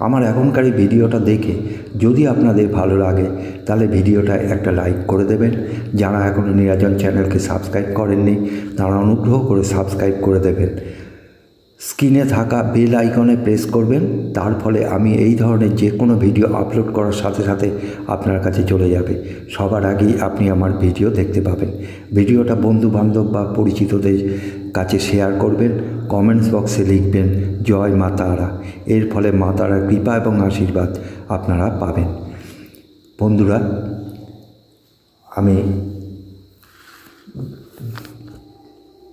আমার এখনকার এই ভিডিওটা দেখে যদি আপনাদের ভালো লাগে, তাহলে ভিডিওটা একটা লাইক করে দেবেন। যারা এখনও নিরাজন চ্যানেলকে সাবস্ক্রাইব করেননি, তারা অনুগ্রহ করে সাবস্ক্রাইব করে দেবেন। স্ক্রিনে থাকা বেল আইকনে প্রেস করবেন। তার ফলে আমি এই ধরনের যে কোনো ভিডিও আপলোড করার সাথে সাথে আপনার কাছে চলে যাবে। সবার আগেই আপনি আমার ভিডিও দেখতে পাবেন। ভিডিওটা বন্ধু বান্ধব বা পরিচিতদের কাছে শেয়ার করবেন। কমেন্টস বক্সে লিখবেন, জয় মা তারা। এর ফলে মা তারার কৃপা এবং আশীর্বাদ আপনারা পাবেন। বন্ধুরা, আমি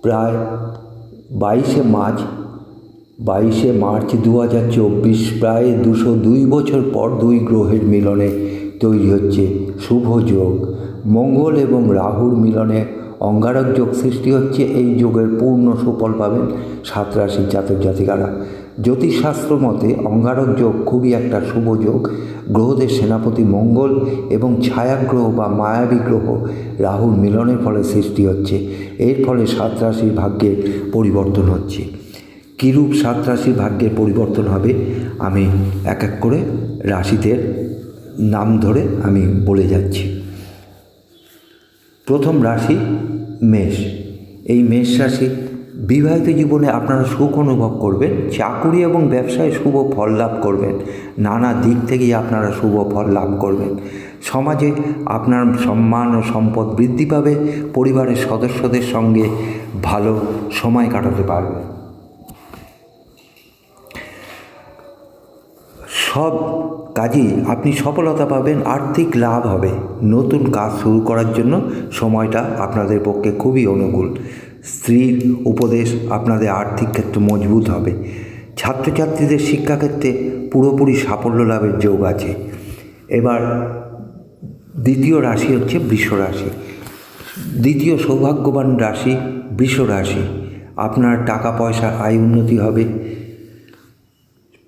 প্রায় বাইশে মার্চ বাইশে মার্চ দু হাজার চব্বিশ, প্রায় দুশো দুই বছর পর দুই গ্রহের মিলনে তৈরি হচ্ছে শুভ যোগ। মঙ্গল এবং রাহুর মিলনে অঙ্গারক যোগ সৃষ্টি হচ্ছে। এই যোগের পূর্ণ সুফল পাবেন সাত রাশির জাতক জাতিকারা। জ্যোতিষশাস্ত্র মতে অঙ্গারক যোগ খুবই একটা শুভ যোগ। গ্রহদের সেনাপতি মঙ্গল এবং ছায়াগ্রহ বা মায়াবী গ্রহ রাহুর মিলনের ফলে সৃষ্টি হচ্ছে। এর ফলে সাত রাশির ভাগ্যে পরিবর্তন হচ্ছে। কীরূপ সাত রাশির ভাগ্যের পরিবর্তন হবে? আমি এক এক করে রাশিদের নাম ধরে আমি বলে যাচ্ছি। প্রথম রাশি মেষ। এই মেষ রাশি বিবাহিত জীবনে আপনারা সুখ অনুভব করবেন, চাকুরি এবং ব্যবসায় শুভ ফল লাভ করবেন, নানা দিক থেকেই আপনারা শুভ ফল লাভ করবেন। সমাজে আপনার সম্মান ও সম্পদ বৃদ্ধি পাবে, পরিবারের সদস্যদের সঙ্গে ভালো সময় কাটাতে পারবেন। সব কাজেই আপনি সফলতা পাবেন, আর্থিক লাভ হবে। নতুন কাজ শুরু করার জন্য সময়টা আপনাদের পক্ষে খুবই অনুকূল। স্ত্রীর উপদেশ আপনাদের আর্থিক ক্ষেত্রে মজবুত হবে। ছাত্রছাত্রীদের শিক্ষাক্ষেত্রে পুরোপুরি সাফল্য লাভের যোগ আছে। এবার দ্বিতীয় রাশি হচ্ছে বৃষ রাশি। দ্বিতীয় সৌভাগ্যবান রাশি বৃষ রাশি। আপনার টাকা পয়সার আয় উন্নতি হবে।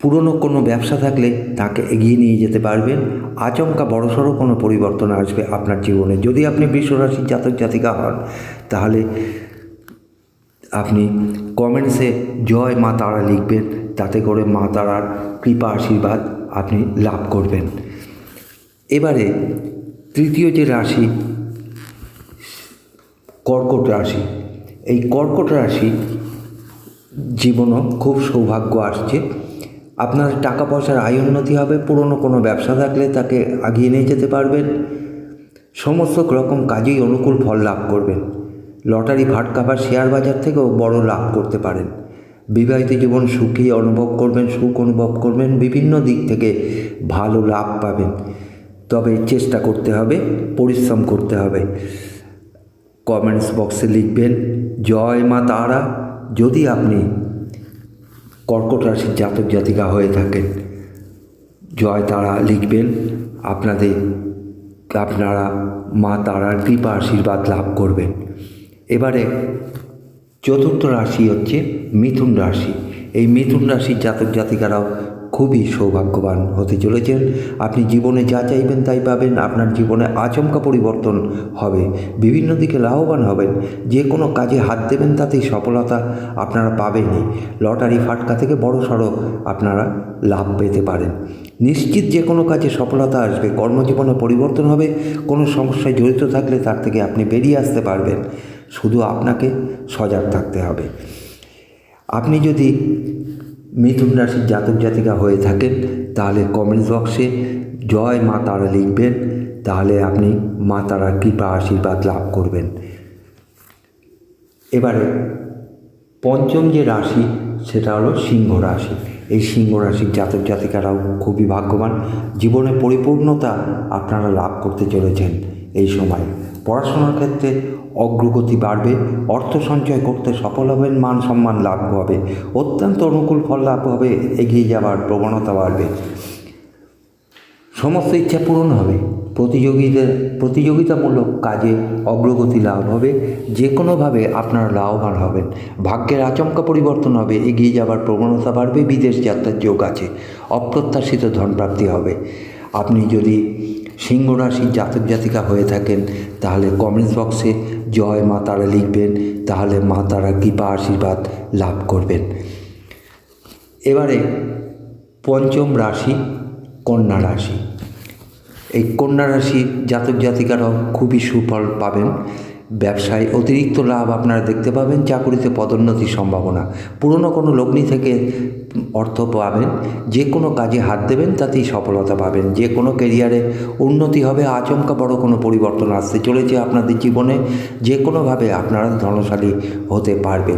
পুরনো কোনো ব্যবসা থাকলে তাকে এগিয়ে নিয়ে যেতে পারবেন। আচমকা বড়সড় কোনো পরিবর্তন আসবে আপনার জীবনে। যদি আপনি বিশ্বরাশির জাতক জাতিকা হন, তাহলে আপনি কমেন্টসে জয় মা তারা লিখবেন। তাতে করে মা তারার কৃপা আশীর্বাদ আপনি লাভ করবেন। এবারে তৃতীয় যে রাশি, কর্কট রাশি। এই কর্কট রাশি জীবনও খুব সৌভাগ্য আসছে। আপনার টাকা পয়সার আয় উন্নতি হবে, পুরনো কোনো ব্যবসা থাকলে তাকে আগিয়ে নিয়ে যেতে পারবেন। সমস্ত রকম কাজেই অনুকূল ফল লাভ করবেন। লটারি ভাটকাবার শেয়ার বাজার থেকেও বড় লাভ করতে পারেন। বিবাহিত জীবন সুখী অনুভব করবেন, সুখ অনুভব করবেন, বিভিন্ন দিক থেকে ভালো লাভ পাবেন। তবে চেষ্টা করতে হবে, পরিশ্রম করতে হবে। কমেন্টস বক্সে লিখবেন, জয় মা তারা। যদি আপনি কর্কট রাশির জাতক জাতিকা হয়ে থাকেন। জয় তারা লিখবেন, আপনাদের, আপনারা মা তারার কৃপা আশীর্বাদ লাভ করবেন। এবারে চতুর্থ রাশি হচ্ছে মিথুন রাশি। এই মিথুন রাশির জাতক জাতিকারাও খুবই সৌভাগ্যবান হতে চলেছেন। আপনি জীবনে যা চাইবেন তাই পাবেন, আপনার জীবনে আচমকা পরিবর্তন হবে। বিভিন্ন দিকে লাভবান হবেন। যে কোনো কাজে হাত দেবেন তাতেই সফলতা আপনারা পাবেনই। লটারি ফাটকা থেকে বড় সড়ো আপনারা লাভ পেতে পারেন। নিশ্চিত যে কোনো কাজে সফলতা আসবে, কর্মজীবনে পরিবর্তন হবে, কোনো সমস্যায় জড়িত থাকলে তার থেকে আপনি বেরিয়ে আসতে পারবেন। শুধু আপনাকে সজাগ থাকতে হবে। আপনি যদি মিথুন রাশির জাতক জাতিকা হয়ে থাকেন, তাহলে কমেন্টস বক্সে জয় মা তারা লিখবেন, তাহলে আপনি মা তারার কৃপা আশীর্বাদ লাভ করবেন। এবারে পঞ্চম যে রাশি, সেটা হলো সিংহ রাশি। এই সিংহ রাশির জাতক জাতিকারাও খুবই ভাগ্যবান। জীবনে পরিপূর্ণতা আপনারা লাভ করতে চলেছেন। এই সময়। পড়াশোনার ক্ষেত্রে অগ্রগতি বাড়বে, অর্থ সঞ্চয় করতে সফল হবেন, মান সম্মান লাভ হবে, অত্যন্ত অনুকূল ফল লাভ হবে, এগিয়ে যাওয়ার প্রবণতা বাড়বে। সমস্ত ইচ্ছা পূরণ হবে, প্রতিযোগীদের, প্রতিযোগিতামূলক কাজে অগ্রগতি লাভ হবে যে কোনোভাবে আপনারা লাভবান হবেন। ভাগ্যের আচমকা পরিবর্তন হবে, এগিয়ে যাবার প্রবণতা বাড়বে, বিদেশ যাত্রার যোগ আছে, অপ্রত্যাশিত ধনপ্রাপ্তি হবে। আপনি যদি সিংহ রাশির জাতক জাতিকা হয়ে থাকেন, তাহলে কমেন্টস বক্সে জয় মা তারা লিখবেন, তাহলে মা তারা কৃপা আশীর্বাদ লাভ করবেন। এবারে পঞ্চম রাশি, কন্যা রাশি। এই কন্যা রাশির জাতক জাতিকারাও খুবই সুফল পাবেন। ব্যবসায় অতিরিক্ত লাভ আপনারা দেখতে পাবেন চাকুরিতে পদোন্নতির সম্ভাবনা। পুরনো কোনো লগ্নি থেকে অর্থ পাবেন, যে কোনো কাজে হাত দেবেন, তাতেই সফলতা পাবেন। যে কোনো কেরিয়ারে উন্নতি হবে, আচমকা বড় কোনো পরিবর্তন আসতে চলেছে আপনাদের জীবনে, যে কোনোভাবে আপনারা ধনশালী হতে পারবেন।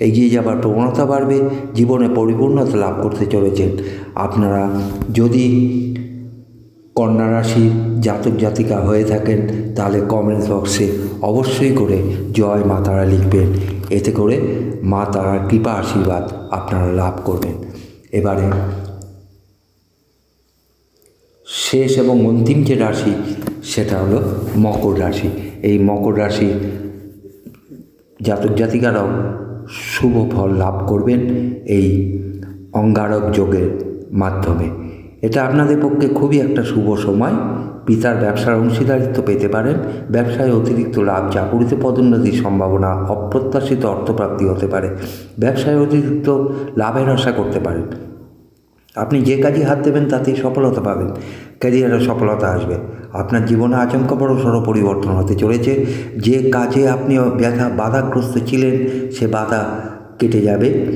এগিয়ে যাবার প্রবণতা বাড়বে, জীবনে পরিপূর্ণতা লাভ করতে চলেছেন। আপনারা যদি কন্যা রাশির জাতক জাতিকা হয়ে থাকেন, তাহলে কমেন্টস বক্সে অবশ্যই করে জয় মা তারা লিখবেন। এতে করে মা তারার কৃপা আশীর্বাদ আপনারা লাভ করবেন। এবারে শেষ এবং অন্তিম যে রাশি, সেটা হলো মকর রাশি। এই মকর রাশি জাতক জাতিকারাও শুভ ফল লাভ করবেন এই অঙ্গারক যোগের মাধ্যমে। এটা আপনাদের পক্ষে খুবই একটা শুভ সময়। পিতার ব্যবসার অংশীদারিত্ব পেতে পারেন, ব্যবসায় অতিরিক্ত লাভ চাকুরিতে পদোন্নতির সম্ভাবনা, অপ্রত্যাশিত অর্থপ্রাপ্তি হতে পারে। ব্যবসায় অতিরিক্ত লাভের আশা করতে পারেন। আপনি যে কাজে হাত দেবেন তাতেই সফলতা পাবেন ক্যারিয়ারে সফলতা আসবে। আপনার জীবনে আচমকা বড় সড়ো পরিবর্তন হতে চলেছে। যে কাজে আপনি ব্যথা, বাধাগ্রস্ত ছিলেন, সে বাধা কেটে যাবে।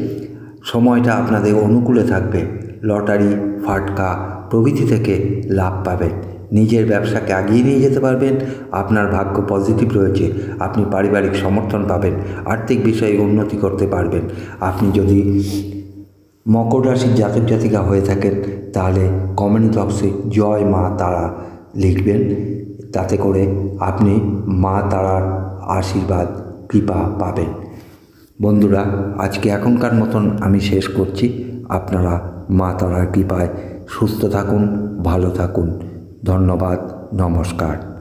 সময়টা আপনাদের অনুকূলে থাকবে। লটারি, ফাটকা প্রভৃতি থেকে লাভ পাবেন। নিজের ব্যবসাকে আগিয়ে নিয়ে যেতে পারবেন। আপনার ভাগ্য পজিটিভ রয়েছে। আপনি পারিবারিক সমর্থন পাবেন। আর্থিক বিষয়ে উন্নতি করতে পারবেন। আপনি যদি মকর রাশির জাতক জাতিকা হয়ে থাকেন, তাহলে কমেন্ট বক্সে জয় মা তারা লিখবেন। তাতে করে আপনি মা তারার আশীর্বাদ, কৃপা পাবেন। বন্ধুরা, আজকে এখনকার মতন আমি শেষ করছি। আপনারা মা তারার কৃপায় সুস্থ থাকুন ভালো থাকুন। ধন্যবাদ নমস্কার।